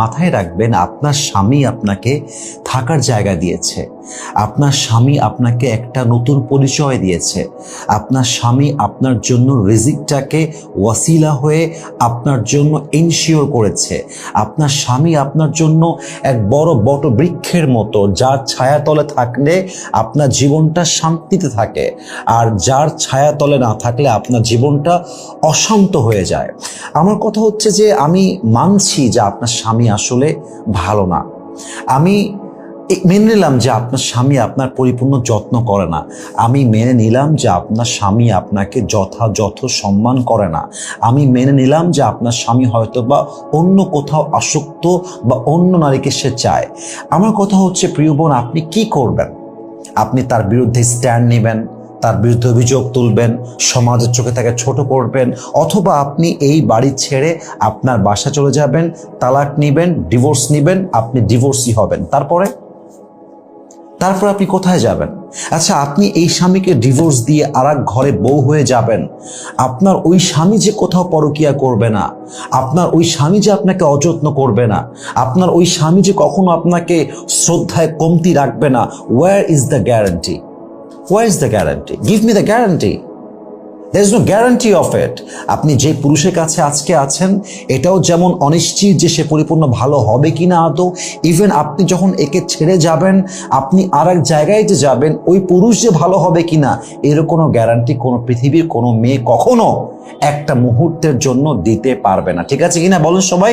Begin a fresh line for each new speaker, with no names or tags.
মাথায় রাখবেন আপনার স্বামী আপনাকে থাকার জায়গা দিয়েছে। আপনার স্বামী আপনাকে একটা নতুন পরিচয় দিয়েছে। আপনার স্বামী আপনার জন্য রিজিকটাকে ওয়াসিলা হয়ে আপনার জন্য ইনশিওর করেছে। আপনার স্বামী আপনার জন্য এক বড় বট বৃক্ষের মতো, যার ছায়াতলে থাকলে আপনার জীবনটা শান্তিতে থাকে। আর যার ছায়াতলে না থাকলে আপনার জীবনটা অশান্ত হয়ে যায়। আমার কথা হচ্ছে যে আমি মানছি যে আপনার স্বামী আসলে ভালো না। আমি মেনে নিলাম যে আপনার স্বামী আপনার পরিপূর্ণ যত্ন করে না। আমি মেনে নিলাম যে আপনার স্বামী আপনাকে যথাযথ সম্মান করে না। আমি মেনে নিলাম যে আপনার স্বামী হয়তো বা অন্য কোথাও আসক্ত বা অন্য নারীকে সে চায়। আমার কথা হচ্ছে, প্রিয় বোন, আপনি কি করবেন? আপনি তার বিরুদ্ধে স্ট্যান্ড নেবেন, তার বিরুদ্ধে অভিযোগ তুলবেন, সমাজের চোখে তাকে ছোট করবেন, অথবা আপনি এই বাড়ি ছেড়ে আপনার বাসা চলে যাবেন, তালাক নেবেন ডিভোর্স নেবেন, আপনি ডিভোর্সই হবেন। তারপরে? তারপর আপনি কোথায় যাবেন? আচ্ছা আপনি এই স্বামীকে ডিভোর্স দিয়ে আর ঘরে বউ হয়ে যাবেন। আপনার ওই স্বামী যে কোথাও পরকিয়া করবে না। আপনার ওই স্বামী যে আপনাকে অযত্ন করবে না। আপনার ওই স্বামী যে কখনো আপনাকে শ্রদ্ধায় কমতি রাখবে না। War is the guarantee war is the guarantee give me the guarantee there is no guarantee of it আপনি যে পুরুষের কাছে আজকে আছেন, এটাও যেমন অনিশ্চিত যে সে পরিপূর্ণ ভালো হবে কি না আদৌ। ইভেন আপনি যখন একে ছেড়ে যাবেন, আপনি আর এক জায়গায় যে যাবেন, ওই পুরুষ যে ভালো হবে কি না এর কোনো গ্যারান্টি কোনো পৃথিবীর কোনো মেয়ে কখনো একটা মুহূর্তের জন্য দিতে পারবে না। ঠিক আছে কিনা? বলুন সবাই।